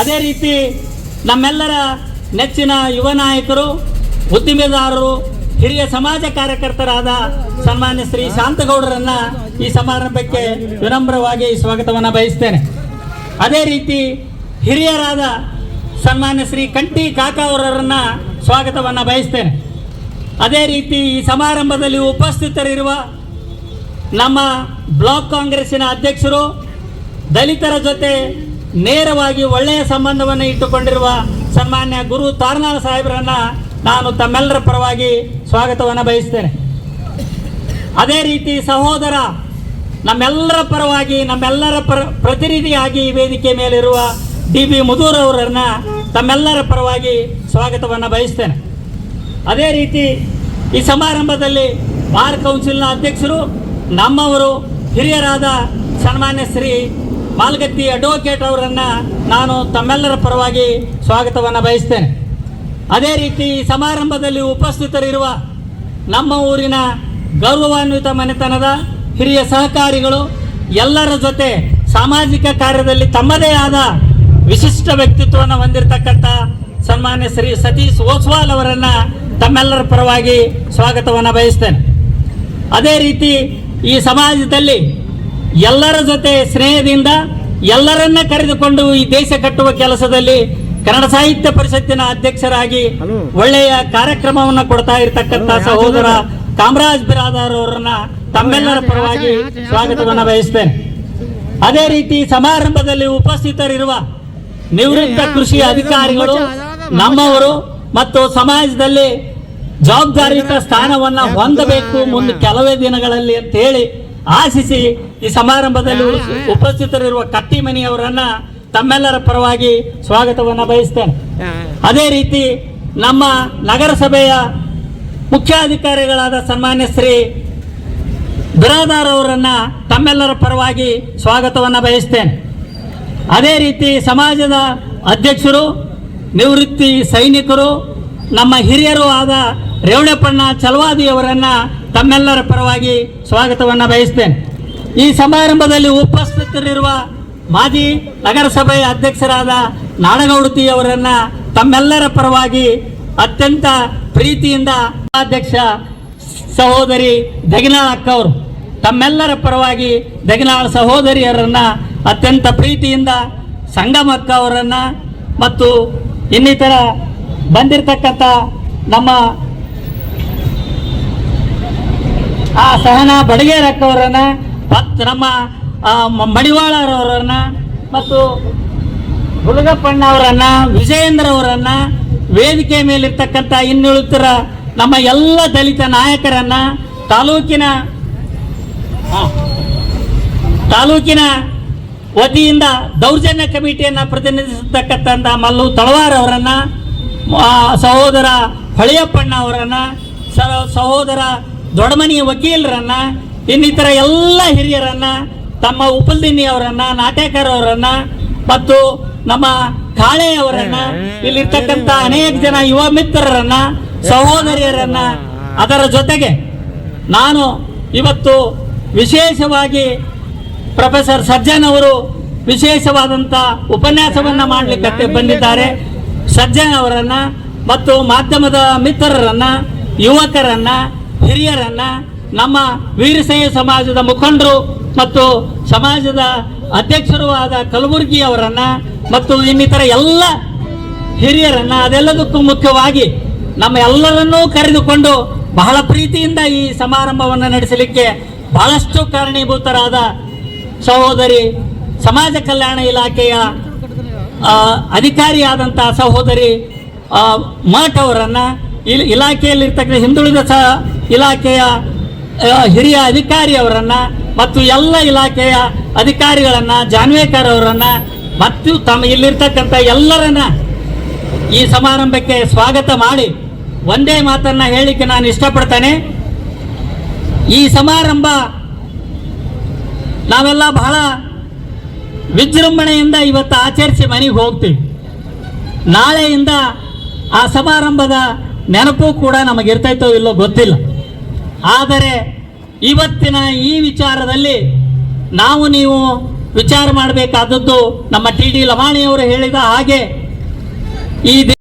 ಅದೇ ರೀತಿ ನಮ್ಮೆಲ್ಲರ ನೆಚ್ಚಿನ ಯುವ ನಾಯಕರು, ಉದ್ದಿಮೆದಾರರು, ಹಿರಿಯ ಸಮಾಜ ಕಾರ್ಯಕರ್ತರಾದ ಸನ್ಮಾನ್ಯ ಶ್ರೀ ಶಾಂತಗೌಡರನ್ನ ಈ ಸಮಾರಂಭಕ್ಕೆ ವಿನಮ್ರವಾಗಿ ಸ್ವಾಗತವನ್ನು ಬಯಸ್ತೇನೆ. ಅದೇ ರೀತಿ ಹಿರಿಯರಾದ ಸನ್ಮಾನ್ಯ ಶ್ರೀ ಕಂಟಿ ಕಾಕಾ ಅವರನ್ನ ಸ್ವಾಗತವನ್ನು ಬಯಸ್ತೇನೆ. ಅದೇ ರೀತಿ ಈ ಸಮಾರಂಭದಲ್ಲಿ ಉಪಸ್ಥಿತರಿರುವ ನಮ್ಮ ಬ್ಲಾಕ್ ಕಾಂಗ್ರೆಸ್ಸಿನ ಅಧ್ಯಕ್ಷರು, ದಲಿತರ ಜೊತೆ ನೇರವಾಗಿ ಒಳ್ಳೆಯ ಸಂಬಂಧವನ್ನು ಇಟ್ಟುಕೊಂಡಿರುವ ಸನ್ಮಾನ್ಯ ಗುರು ತಾರನಾಳ ಸಾಹೇಬರನ್ನ ನಾನು ತಮ್ಮೆಲ್ಲರ ಪರವಾಗಿ ಸ್ವಾಗತವನ್ನು ಬಯಸ್ತೇನೆ. ಅದೇ ರೀತಿ ಸಹೋದರ, ನಮ್ಮೆಲ್ಲರ ಪರವಾಗಿ, ನಮ್ಮೆಲ್ಲರ ಪರ, ಪ್ರತಿನಿಧಿಯಾಗಿ ಈ ವೇದಿಕೆ ಮೇಲಿರುವ ಡಿ ಬಿ ಮುದೂರ್ ಅವರನ್ನ ತಮ್ಮೆಲ್ಲರ ಪರವಾಗಿ ಸ್ವಾಗತವನ್ನು ಬಯಸ್ತೇನೆ. ಅದೇ ರೀತಿ ಈ ಸಮಾರಂಭದಲ್ಲಿ ಬಾರ್ ಕೌನ್ಸಿಲ್ನ ಅಧ್ಯಕ್ಷರು, ನಮ್ಮವರು ಹಿರಿಯರಾದ ಸನ್ಮಾನ್ಯ ಶ್ರೀ ಮಾಲ್ಗತ್ತಿ ಅಡ್ವೊಕೇಟ್ ಅವರನ್ನು ನಾನು ತಮ್ಮೆಲ್ಲರ ಪರವಾಗಿ ಸ್ವಾಗತವನ್ನು ಬಯಸ್ತೇನೆ. ಅದೇ ರೀತಿ ಈ ಸಮಾರಂಭದಲ್ಲಿ ಉಪಸ್ಥಿತರಿರುವ ನಮ್ಮ ಊರಿನ ಗೌರವಾನ್ವಿತ ಮನೆತನದ ಹಿರಿಯ ಸಹಕಾರಿಗಳು ಎಲ್ಲರ ಜೊತೆ ಸಾಮಾಜಿಕ ಕಾರ್ಯದಲ್ಲಿ ತಮ್ಮದೇ ಆದ ವಿಶಿಷ್ಟ ವ್ಯಕ್ತಿತ್ವವನ್ನು ಹೊಂದಿರತಕ್ಕಂಥ ಸನ್ಮಾನ್ಯ ಶ್ರೀ ಸತೀಶ್ ಓಸ್ವಾಲ್ ಅವರನ್ನು ತಮ್ಮೆಲ್ಲರ ಪರವಾಗಿ ಸ್ವಾಗತವನ್ನು ಬಯಸ್ತೇನೆ. ಅದೇ ರೀತಿ ಈ ಸಮಾಜದಲ್ಲಿ ಎಲ್ಲರ ಜೊತೆ ಸ್ನೇಹದಿಂದ ಎಲ್ಲರನ್ನ ಕರೆದುಕೊಂಡು ಈ ದೇಶ ಕಟ್ಟುವ ಕೆಲಸದಲ್ಲಿ ಕನ್ನಡ ಸಾಹಿತ್ಯ ಪರಿಷತ್ತಿನ ಅಧ್ಯಕ್ಷರಾಗಿ ಒಳ್ಳೆಯ ಕಾರ್ಯಕ್ರಮವನ್ನು ಕೊಡ್ತಾ ಇರತಕ್ಕಂಥ ಸಹೋದರ ಕಾಮರಾಜ್ ಬಿರಾದಾರ್ ಅವರನ್ನ ತಮ್ಮೆಲ್ಲರ ಪರವಾಗಿ ಸ್ವಾಗತವನ್ನು ಬಯಸ್ತೇನೆ ಅದೇ ರೀತಿ ಸಮಾರಂಭದಲ್ಲಿ ಉಪಸ್ಥಿತರಿರುವ ನಿವೃತ್ತ ಕೃಷಿ ಅಧಿಕಾರಿಗಳು ನಮ್ಮವರು ಮತ್ತು ಸಮಾಜದಲ್ಲಿ ಜವಾಬ್ದಾರಿಯುತ ಸ್ಥಾನವನ್ನ ಹೊಂದಬೇಕು ಮುಂದೆ ಕೆಲವೇ ದಿನಗಳಲ್ಲಿ ಅಂತ ಹೇಳಿ ಆಶಿಸಿ ಈ ಸಮಾರಂಭದಲ್ಲಿ ಉಪಸ್ಥಿತರಿರುವ ಕಟ್ಟಿಮನಿಯವರನ್ನ ತಮ್ಮೆಲ್ಲರ ಪರವಾಗಿ ಸ್ವಾಗತವನ್ನ ಬಯಸ್ತೇನೆ. ಅದೇ ರೀತಿ ನಮ್ಮ ನಗರಸಭೆಯ ಮುಖ್ಯಾಧಿಕಾರಿಗಳಾದ ಸನ್ಮಾನ್ಯ ಶ್ರೀ ಬಿರಾದಾರ್ ಅವರನ್ನ ತಮ್ಮೆಲ್ಲರ ಪರವಾಗಿ ಸ್ವಾಗತವನ್ನ ಬಯಸ್ತೇನೆ. ಅದೇ ರೀತಿ ಸಮಾಜದ ಅಧ್ಯಕ್ಷರು ನಿವೃತ್ತಿ ಸೈನಿಕರು ನಮ್ಮ ಹಿರಿಯರು ಆದ ರೇವಣಪ್ಪಣ್ಣ ಚಲವಾದಿಯವರನ್ನ ತಮ್ಮೆಲ್ಲರ ಪರವಾಗಿ ಸ್ವಾಗತವನ್ನು ಬಯಸ್ತೇನೆ. ಈ ಸಮಾರಂಭದಲ್ಲಿ ಉಪಸ್ಥಿತರಿರುವ ಮಾಜಿ ನಗರಸಭೆಯ ಅಧ್ಯಕ್ಷರಾದ ನಾಡಗೌಡತಿ ಅವರನ್ನ ತಮ್ಮೆಲ್ಲರ ಪರವಾಗಿ ಅತ್ಯಂತ ಪ್ರೀತಿಯಿಂದ ಅಧ್ಯಕ್ಷ ಸಹೋದರಿ ದಗಿನಾಳ್ ಅಕ್ಕ ಅವರು ತಮ್ಮೆಲ್ಲರ ಪರವಾಗಿ ದಗಿನಾಳ್ ಸಹೋದರಿಯರನ್ನ ಅತ್ಯಂತ ಪ್ರೀತಿಯಿಂದ ಸಂಗಮಕ್ಕ ಅವರನ್ನು ಮತ್ತು ಇನ್ನಿತರ ಬಂದಿರತಕ್ಕಂಥ ನಮ್ಮ ಆ ಸಹನಾ ಬಡಗೇರಕ್ಕವರನ್ನ, ಭಕ್ತ ನಮ್ಮ ಮಡಿವಾಳರವರನ್ನ ಮತ್ತು ಹುಲಗಪ್ಪಣ್ಣ ಅವರನ್ನ ವಿಜಯೇಂದ್ರ ಅವರನ್ನ ವೇದಿಕೆ ಮೇಲಿರ್ತಕ್ಕಂಥ ಇನ್ನುಳಿತರ ನಮ್ಮ ಎಲ್ಲ ದಲಿತ ನಾಯಕರನ್ನ ತಾಲೂಕಿನ ತಾಲೂಕಿನ ವತಿಯಿಂದ ದೌರ್ಜನ್ಯ ಕಮಿಟಿಯನ್ನು ಪ್ರತಿನಿಧಿಸತಕ್ಕಂಥ ಮಲ್ಲು ತಳವಾರ್ ಅವರನ್ನ ಸಹೋದರ ಹೊಳೆಯಪ್ಪಣ್ಣ ಅವರನ್ನು ಸಹೋದರ ದೊಡ್ಡಮನಿ ವಕೀಲರನ್ನ, ಇನ್ನಿತರ ಎಲ್ಲ ಹಿರಿಯರನ್ನ, ತಮ್ಮ ಉಪಲ್ದಿನಿ ಅವರನ್ನ ನಾಟ್ಯಕಾರ ಅವರನ್ನ, ಮತ್ತು ನಮ್ಮ ಕಾಳೆ ಅವರನ್ನ ಇಲ್ಲಿರ್ತಕ್ಕಂತ ಅನೇಕ ಜನ ಯುವ ಮಿತ್ರರನ್ನ, ಸಹೋದರಿಯರನ್ನ ಅದರ ಜೊತೆಗೆ ನಾನು ಇವತ್ತು ವಿಶೇಷವಾಗಿ ಪ್ರೊಫೆಸರ್ ಸಜ್ಜನ್ ಅವರು ವಿಶೇಷವಾದಂಥ ಉಪನ್ಯಾಸವನ್ನು ಮಾಡಲಿಕ್ಕೆ ಬಂದಿದ್ದಾರೆ. ಸಜ್ಜನ್ ಅವರನ್ನು ಮತ್ತು ಮಾಧ್ಯಮದ ಮಿತ್ರರನ್ನ, ಯುವಕರನ್ನ ಹಿರಿಯರನ್ನ ನಮ್ಮ ವೀರಶೈವ ಸಮಾಜದ ಮುಖಂಡರು ಮತ್ತು ಸಮಾಜದ ಅಧ್ಯಕ್ಷರು ಆದ ಕಲಬುರ್ಗಿ ಅವರನ್ನ ಮತ್ತು ಇನ್ನಿತರ ಎಲ್ಲ ಹಿರಿಯರನ್ನ ಅದೆಲ್ಲದಕ್ಕೂ ಮುಖ್ಯವಾಗಿ ನಮ್ಮ ಎಲ್ಲರನ್ನೂ ಕರೆದುಕೊಂಡು ಬಹಳ ಪ್ರೀತಿಯಿಂದ ಈ ಸಮಾರಂಭವನ್ನು ನಡೆಸಲಿಕ್ಕೆ ಬಹಳಷ್ಟು ಕಾರಣೀಭೂತರಾದ ಸಹೋದರಿ ಸಮಾಜ ಕಲ್ಯಾಣ ಇಲಾಖೆಯ ಅಧಿಕಾರಿಯಾದಂಥ ಸಹೋದರಿ ಮಠ್ ಅವರನ್ನ ಇಲ್ ಇಲಾಖೆಯಲ್ಲಿರ್ತಕ್ಕಂಥ ಹಿಂದುಳಿದ ಸ ಇಲಾಖೆಯ ಹಿರಿಯ ಅಧಿಕಾರಿಯವರನ್ನು ಮತ್ತು ಎಲ್ಲ ಇಲಾಖೆಯ ಅಧಿಕಾರಿಗಳನ್ನ, ಜಾನ್ವೇಕರ್ ಅವರನ್ನು ಮತ್ತು ತಮ್ಮ ಇಲ್ಲಿರ್ತಕ್ಕಂಥ ಎಲ್ಲರನ್ನ ಈ ಸಮಾರಂಭಕ್ಕೆ ಸ್ವಾಗತ ಮಾಡಿ ಒಂದೇ ಮಾತನ್ನ ಹೇಳಲಿಕ್ಕೆ ನಾನು ಇಷ್ಟಪಡ್ತೇನೆ. ಈ ಸಮಾರಂಭ ನಾವೆಲ್ಲ ಬಹಳ ವಿಜೃಂಭಣೆಯಿಂದ ಇವತ್ತು ಆಚರಿಸಿ ಮನೆಗೆ ಹೋಗ್ತೀವಿ. ನಾಳೆಯಿಂದ ಆ ಸಮಾರಂಭದ ನೆನಪು ಕೂಡ ನಮಗಿರ್ತೈತೋ ಇಲ್ಲೋ ಗೊತ್ತಿಲ್ಲ. ಆದರೆ ಇವತ್ತಿನ ಈ ವಿಚಾರದಲ್ಲಿ ನಾವು ನೀವು ವಿಚಾರ ಮಾಡಬೇಕಾದದ್ದು ನಮ್ಮ ಟಿ ಡಿ ಲಮಾಣಿಯವರು ಹೇಳಿದ ಹಾಗೆ ಈ